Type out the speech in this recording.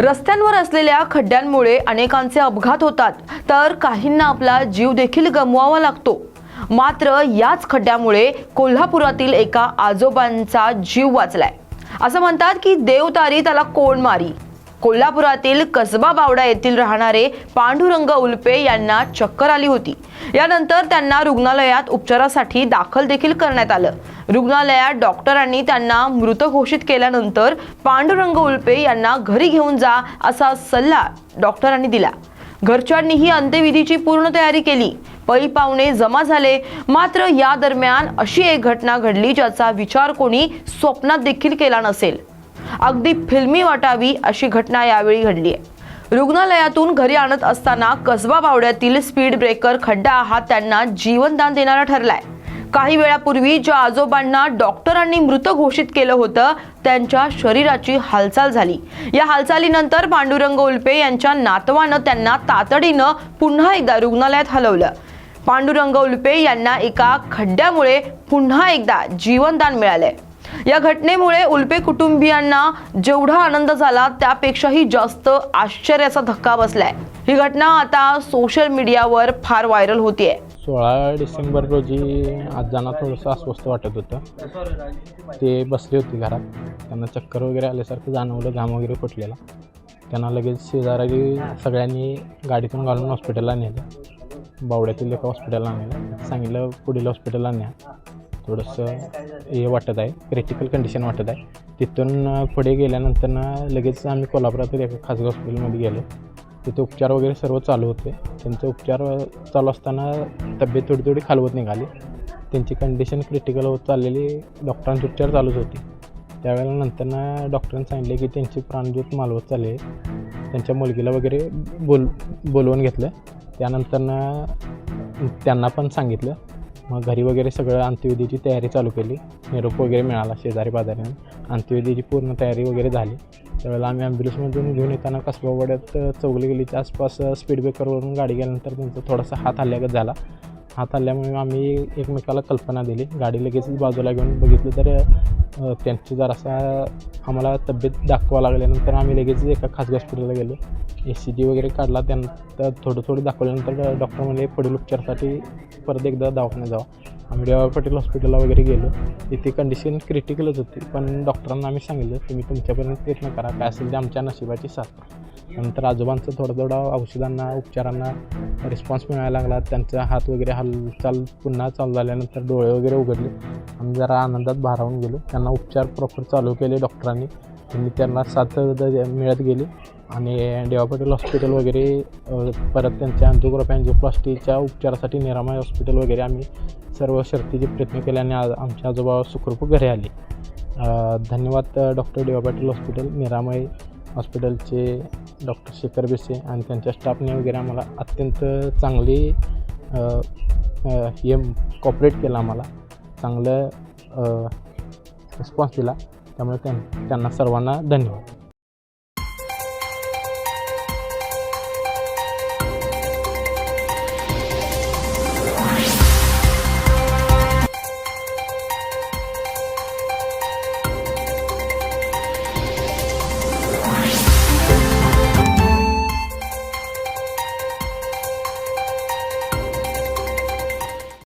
रस्त्यांवर असलेल्या खड्ड्यांमुळे अनेकांचे अपघात होतात तर काहींना आपला जीव देखील गमवावा लागतो. मात्र याच खड्ड्यामुळे कोल्हापुरातील एका आजोबांचा जीव वाचलाय. असं म्हणतात की देवतारी त्याला कोण मारी? कोल्हापुरातील कसबा बावडा येथील राहणारे पांडुरंग उल्पे यांना चक्कर आली होती. यानंतर त्यांना रुग्णालयात उपचारासाठी दाखल देखील करण्यात आलं. रुग्णालयात डॉक्टरांनी त्यांना मृत घोषित केल्यानंतर पांडुरंग उल्पे यांना घरी घेऊन जा असा सल्ला डॉक्टरांनी दिला. घरच्यांनीही अंत्यविधीची पूर्ण तयारी केली. पै पाहुणे जमा झाले. मात्र या दरम्यान अशी एक घटना घडली ज्याचा विचार कोणी स्वप्नात देखील केला नसेल. अगदी फिल्मी वाटावी अशी घटना यावेळी घडली आहे. रुग्णालयातून घरी आणत असताना कसबा बावड्यातील स्पीड ब्रेकर खड्डा हा त्यांना जीवनदान देणारा ठरलाय. काही वेळापूर्वी ज्या आजोबांना डॉक्टरांनी मृत घोषित केलं होतं त्यांच्या शरीराची हालचाल झाली. या हालचालीनंतर पांडुरंग उल्पे यांच्या नातवानं त्यांना तातडीनं पुन्हा एकदा रुग्णालयात हलवलं. पांडुरंग उल्पे यांना एका खड्ड्यामुळे पुन्हा एकदा जीवनदान मिळालंय. या घटनेमुळे उल्पे कुटुंबियांना जेवढा आनंद झाला त्यापेक्षाही जास्त आश्चर्याचा धक्का बसलाय. ही घटना आता सोशल मीडियावर फार व्हायरल होतीये. सोळा डिसेंबर रोजी आजांना थोडंसं अस्वस्थ वाटत होतं. ते बसले होते घरात. त्यांना चक्कर वगैरे आल्यासारखं जाणवलं घाम वगैरे फुटलेला. त्यांना लगेच शेजारी सगळ्यांनी गाडीतून घालून हॉस्पिटलला नेलं. बावड्यातील एका हॉस्पिटलला नेलं. सांगितलं पुढील हॉस्पिटलला न्या. थोडंसं हे वाटत आहे क्रिटिकल कंडिशन वाटत आहे. तिथून पुढे गेल्यानंतर ना लगेच आम्ही कोल्हापुरातील एका खाजगी हॉस्पिटलमध्ये गेलो. तिथे उपचार वगैरे सर्व चालू होते. त्यांचे उपचार चालू असताना तब्येत थोडी थोडी खालवत निघाली. त्यांची कंडिशन क्रिटिकल होत चाललेली डॉक्टरांचे उपचार चालूच होते. त्यावेळेला नंतरनं डॉक्टरांनी सांगितले की त्यांची प्राणज्योत मालवत चालली आहे. त्यांच्या मुलगीला वगैरे बोल बोलवून घेतलं. त्यानंतरनं त्यांना पण सांगितलं. मग घरी वगैरे सगळं अंत्यविधीची तयारी चालू केली. निरोप वगैरे मिळाला शेजारी पाजाऱ्याने. अंत्यविधीची पूर्ण तयारी वगैरे झाली. त्यावेळेला आम्ही ॲम्ब्युलन्समधून घेऊन येताना कसबावाड्यात चौगली गेलीच्या आसपास स्पीड ब्रेकरवरून गाडी गेल्यानंतर त्यांचा थोडासा हात हल्ल्यागत झाला. हात आल्यामुळे आम्ही एकमेकाला कल्पना दिली. गाडी लगेच बाजूला घेऊन बघितलं तर त्यांची जरासा आम्हाला तब्येत दाखवा लागल्यानंतर आम्ही लगेच एका खासगी हॉस्पिटलला गेलो. ए सी जी वगैरे काढला त्यानंतर थोडं थोडं दाखवल्यानंतर डॉक्टर म्हणले पुढील उपचारासाठी परत एकदा दवाखान्यात जावं. आम्ही डेवा पाटील हॉस्पिटलला वगैरे गेलो. तिथे कंडिशन क्रिटिकलच होती. पण डॉक्टरांना आम्ही सांगितलं तुम्ही तुमच्यापर्यंत प्रयत्न करा. काय असेल ते आमच्या नशिबाची साथ नंतर आजोबांचं थोडं थोडं औषधांना उपचारांना रिस्पॉन्स मिळायला लागला. त्यांचा हात वगैरे हालचाल पुन्हा चालू झाल्यानंतर डोळे वगैरे उघडले. आम्ही जरा आनंदात भारावून गेलो. त्यांना उपचार प्रॉपर चालू केले डॉक्टरांनी आणि त्यांना साथ मिळत गेली. आणि डेवा पाटील हॉस्पिटल वगैरे परत त्यांच्या अँजिओग्राफी अँजिओप्लास्टीच्या उपचारासाठी निरामय हॉस्पिटल वगैरे आम्ही सर्व शर्तीचे प्रयत्न केले आणि आज आमच्या आजोबा सुखरूप घरी आले. धन्यवाद डॉक्टर डेवा पाटील हॉस्पिटल निरामय हॉस्पिटलचे डॉक्टर शेखर बेसे आणि त्यांच्या स्टाफने वगैरे आम्हाला अत्यंत चांगली हे कॉपरेट केलं आम्हाला. चांगलं रिस्पॉन्स दिला. त्यामुळे त्यां त्यांना सर्वांना धन्यवाद.